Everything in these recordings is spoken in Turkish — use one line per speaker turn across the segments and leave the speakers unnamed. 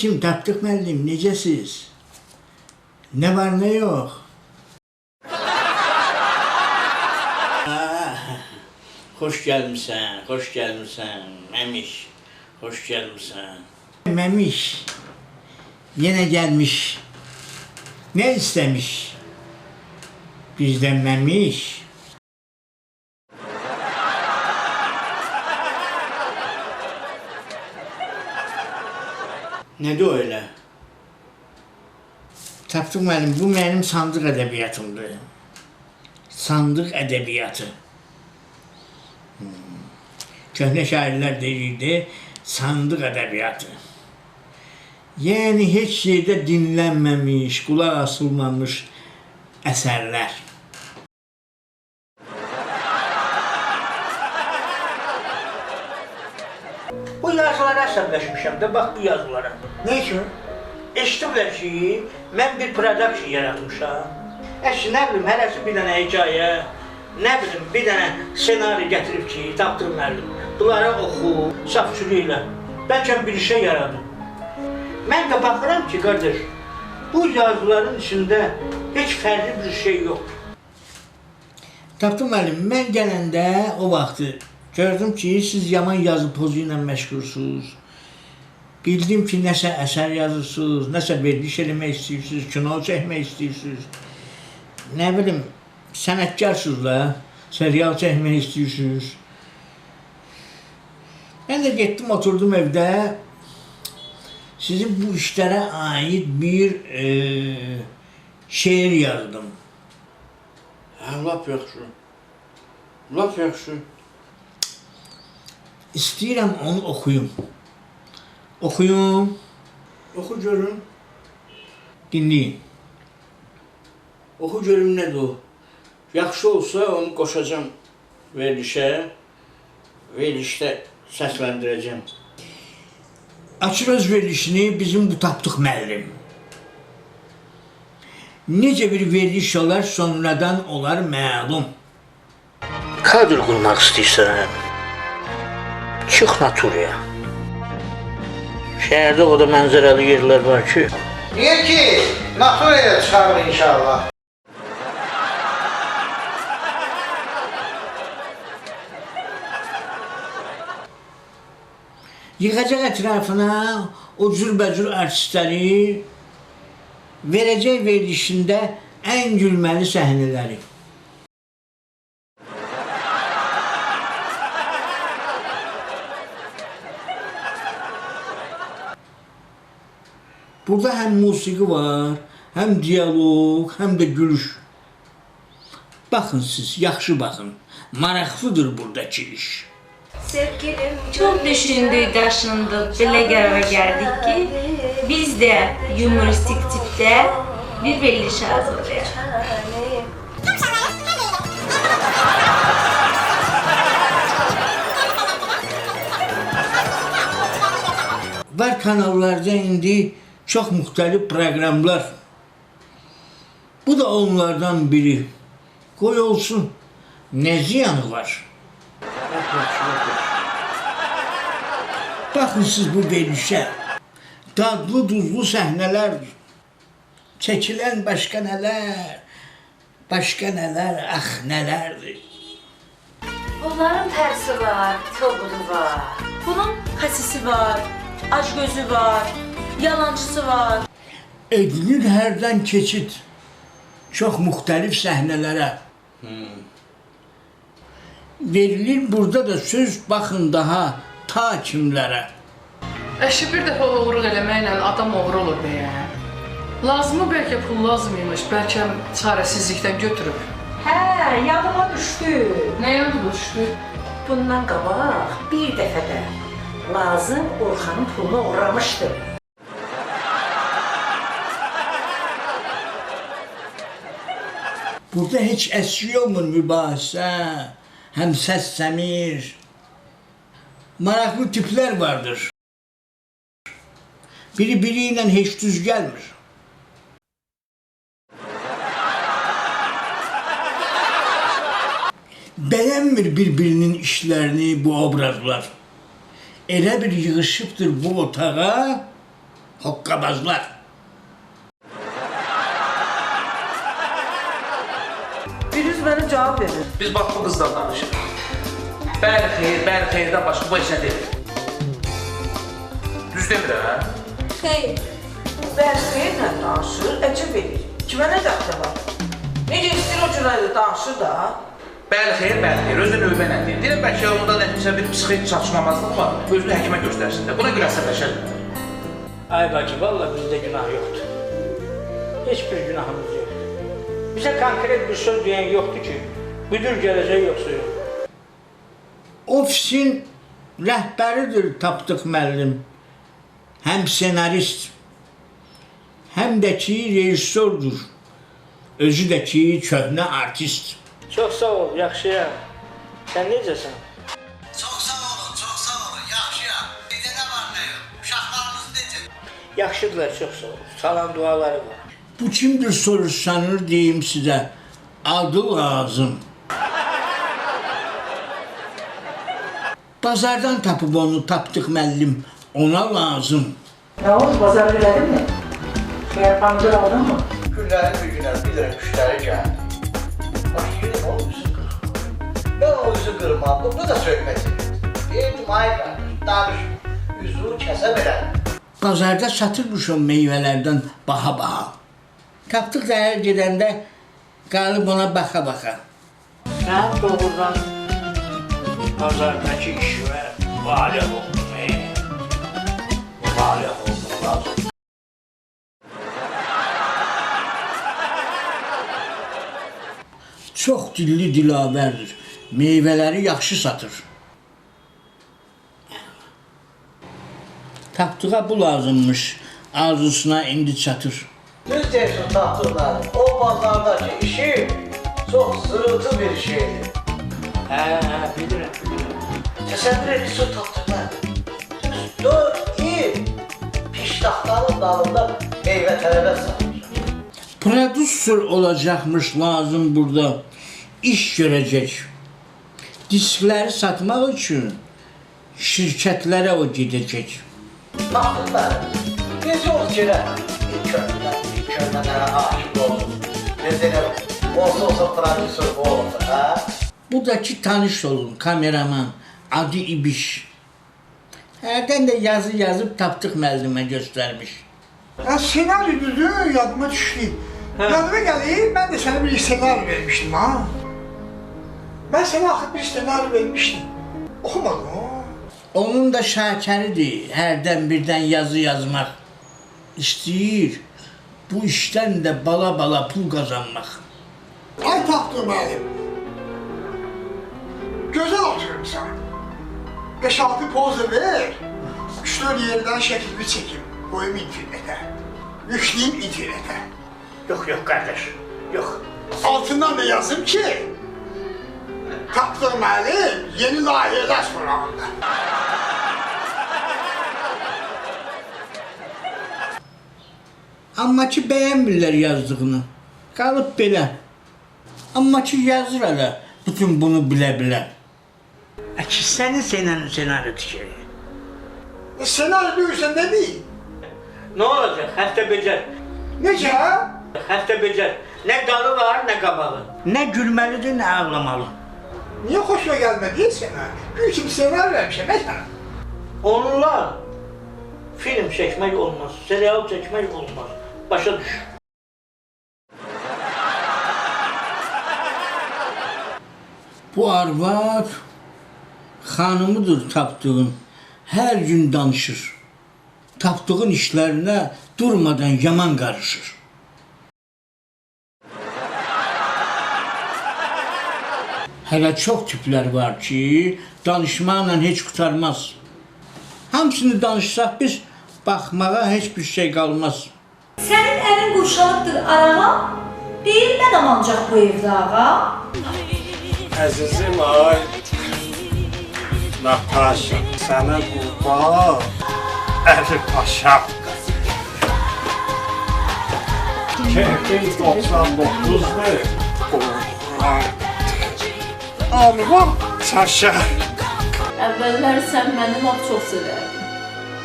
Aleyküm, tapdıq müəllim, necəsiz? Nə var, nə yox? Ah, Xoş gəlmisən, xoş gəlmisən, Məmiş. Xoş gəlmisən. Məmiş yenə gəlmiş. Nə istəmiş? Bizdən Məmiş. Nədir o elə? Tapdıq müəllim, bu mənim sandıq ədəbiyyatımdır. Sandıq ədəbiyyatı. Hmm. Köhnə şairlər deyirdi, sandıq ədəbiyyatı. Yəni heç yerdə dinlənməmiş, qulaq asılmamış əsərlər. Bu yazılara əsəbləşmişəm də, bax bu yazılara. Nə üçün? Eşitiblər ki, mən bir production yaratmışam. Əşi, nə bilim, hərəsi bir dənə hekayə, nə bilim, bir dənə ssenari gətirib ki, tapdırım müəllim. Bunlara oxu, safçılığıyla. Bəlkə bir şey yaradım. Mən də baxıram ki, qardaş, bu yazıların içində heç fərqli bir şey yox. Tapdım müəllim, mən gələndə o vaxtı gördüm ki, siz yaman yazı pozu ilə məşğulsunuz. Bildim ki, nəsə əsər yazırsınız, nəsə veriliş eləmək istəyirsiniz, kino çəkmək istəyirsiniz. Nə bilim, sənətkarsınız da, serial çəkmək istəyirsiniz. Mən də getdim, oturdum evdə. Sizin bu işlərə aid bir e, şeir yazdım. Hə, lap yaxşı. Lap yaxşı. İstəyirəm onu oxuyum. Oxuyum. Oxu görüm. Dinləyin. Oxu görüm nədir o? Yaxşı olsa onu qoşacam verilişə. Verilişdə səsləndirəcəm. Açır öz verilişini bizim bu tapdıq müəllim. Necə bir veriliş olar, sonradan olar məlum. Kadr qurmaq istəyirsən, çıx naturaya. Şəhərdə o da mənzərəli yerlər var ki,
Niye ki? Naturaya çıkarır inşallah.
yığacaq ətrafına o cürbəcür artistləri verəcək verilişində ən gülməli səhnələri. Burada həm musiqi var, həm dialoq, həm də gülüş. Baxın siz, yaxşı baxın. Maraqlıdır buradakı iş.
Sevgilim
Çok düşündük, taşındık, belə qərara gəldik ki, biz də humoristik tipdə bir veriliş hazırlayaq.
Var kanallarda indi çok muhtelif programlar. Bu da onlardan biri. Koy olsun. Ne ziyanı var? Bakın siz bu verilişe. Dadlı duzlu sahneler. Çekilen başka neler. Başka neler, ah nelerdir.
Bunların tersi var, tobudu var.
Bunun xəsisi var, acgözü var, yalancısı var.
Edilir herden keçit. Çok muhtelif sahnelere. Verilir burada da söz bakın daha ta kimlere.
Əşi bir dəfə oğurluq eləməklə adam oğru olur deyə. Lazımı bəlkə pul lazım imiş, bəlkə çarəsizlikdən götürüb.
Hə, yadıma düşdü.
Nəyə bu düşdü?
Bundan qabaq bir dəfə də Lazım Orxanın pulunu uğramışdı.
Burada hiç esri olmur mübahisə, hem ses semir. Maraklı tipler vardır. Biri biriyle hiç düz gelmir. Beğenmir birbirinin işlerini bu obrazlar. Elə bir yığışıbdır bu otağa, Hokkabazlar.
Biriniz mənə cavab verin.
Biz bax bu qızdan danışırıq. Bəli xeyir, bəli xeyirdən başqa bu heç nə deyil. Düz demirəm, hə?
Xeyr.
Bəli, xeyirlə danışır, əcəb edir. Kimə nə dəxli var? Necə istəyir o cürə danışır da.
Bəli xeyir, bəli xeyir. Özü növbə ilə deyir. Deyirəm bəlkə onda nəticə bir psixik çatışmamazlıq var. Özünü həkimə göstərsin də. Buna görə əsəbləşər.
Ay bacı, valla bizde günah yoktur. Hiçbir günahımız yok. Bize konkret bir söz diyen yoktu ki, müdür geleceği yoksa yok. Ofisin rəhbəridir Tapdıq müəllim. Həm senarist, həm də ki rejissordur. Özü də ki köhnə artist. Çox sağ ol, yaxşıyam. Sən necəsən?
Çox sağ olun, çox sağ olun. Yaxşıyam. Bizdə nə var nə yox? Uşaqlarınız necə?
Yaxşıdırlar, çox sağ ol. Salam duaları var. Bu kimdir soruşsanır deyim sizə. Adı lazım. Bazardan tapıb onu tapdıq müəllim. Ona lazım.
Nə oldu, bazar elədin mi? Xeyr, pandır aldın mı?
Günlərin bir günə bir dənə müştəri gəldi. Bax, yedim o üzü. Ben o üzü qırmadım, bu da söhbət edirdi. Deyirdim, ay qardaş, danışma. Üzüyü kəsə verəm.
Bazarda satırmış o meyvələrdən baha-baha. Tapdıq zəhər gedəndə qalıb ona baxa-baxa. Sən doğrudan bazardakı işvə valih oldun, ey. Valih oldun, lazım. Çox dilli dilavərdir. Meyvələri yaxşı satır. Tapdığa bu lazımmış. Arzusuna indi çatır.
Deyirsən tapdığları. O bazardakı işi çox sırıltı bir şeydir.
Hə, hə, bilirəm, bilirəm.
Təsəvvür edirsən tapdığları. Düz 4 il piştaxtanın dalında meyvə tərəvəz satmışam.
Prodüser olacakmış lazım burada. İş görecek. Diskleri satmak için şirketlere o gidecek.
Tapdığları. Necə ol ki, olsun. Necə elə olsa olsa prodüser bu olsun, hə?
Bu da ki tanış olun kameraman adı İbiş. Hərdən də yazı yazıb tapdıq müəllimə göstərmiş.
Ya senaryo düzdü, yadıma düşdü. Yadıma geldi, ben de sana bir senaryo vermiştim ha. Ben sana axı bir senaryo vermiştim. Okumadın o.
Onun da şakəridir hərdən birdən yazı yazmaq. İstəyir bu işdən də bala-bala pul qazanmaq.
Ay tahtım benim. Güzel oturursan. 5-6 poz ver. 3-4 yerden şeklini çekim. Koyayım internete. Yükleyeyim internete.
Yox, yox qardaş, yox.
Altından da yazım ki Taktığım müəllim yeni layihələr sorağında.
Amma ki bəyənmirlər yazdığını. Qalıb belə. Amma ki yazır hələ bütün bunu bilə-bilə. Əki sənin senaryo senaryo tikərik.
E, senaryo duyursan ne diyeyim?
Nə olacaq? Həftə becər.
Necə?
Həftə becər. Nə dalı var, nə qabağı. Nə gülməlidir, nə ağlamalı.
Niye hoşuna gelmedi senaryo? Gül kim senaryo vermişim mesela.
Onunla film çəkmək olmaz, serial çəkmək olmaz. Düş. Bu arvad xanımıdır tapdığın. Hər gün danışır. Tapdığın işlərinə durmadan yaman qarışır. Hələ çox tiplər var ki, danışmaqla heç qurtarmaz. Hamısını danışsaq biz baxmağa heç bir şey qalmaz.
Sənin əlin qurşaqdır arağa. Deyilmədəm ancaq bu evdə ağa.
Əzizim ay Natasha, sənə qurban Əli Paşam. Keyfin 99'dur. Qurban. Alma Saşa.
Əvvəllər sən məni lap çox sevərdin.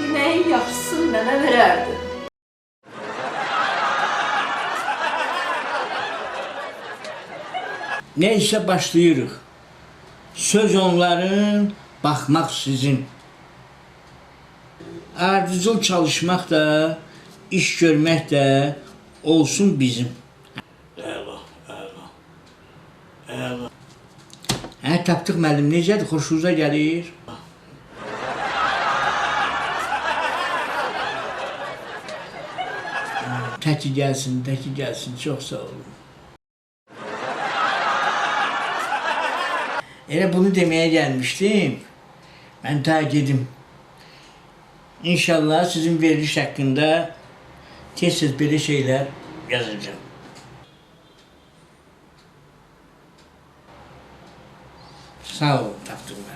yeməyin yaxşısını mənə verərdin.
Neyse başlayırıq. Söz onların, baxmaq sizin. Ardıcıl çalışmaq da, iş görmək də olsun bizim.
Əla, əla. Əla.
Hə, tapdıq müəllim, necədir? Xoşunuza gəlir? Təki gəlsin, təki gəlsin. Çox sağ olun. Elə bunu deməyə gəlmişdim. Mən ta gedim. İnşallah sizin veriliş haqqında tez-tez belə şeylər yazacağım. Sağ olun, müəllim.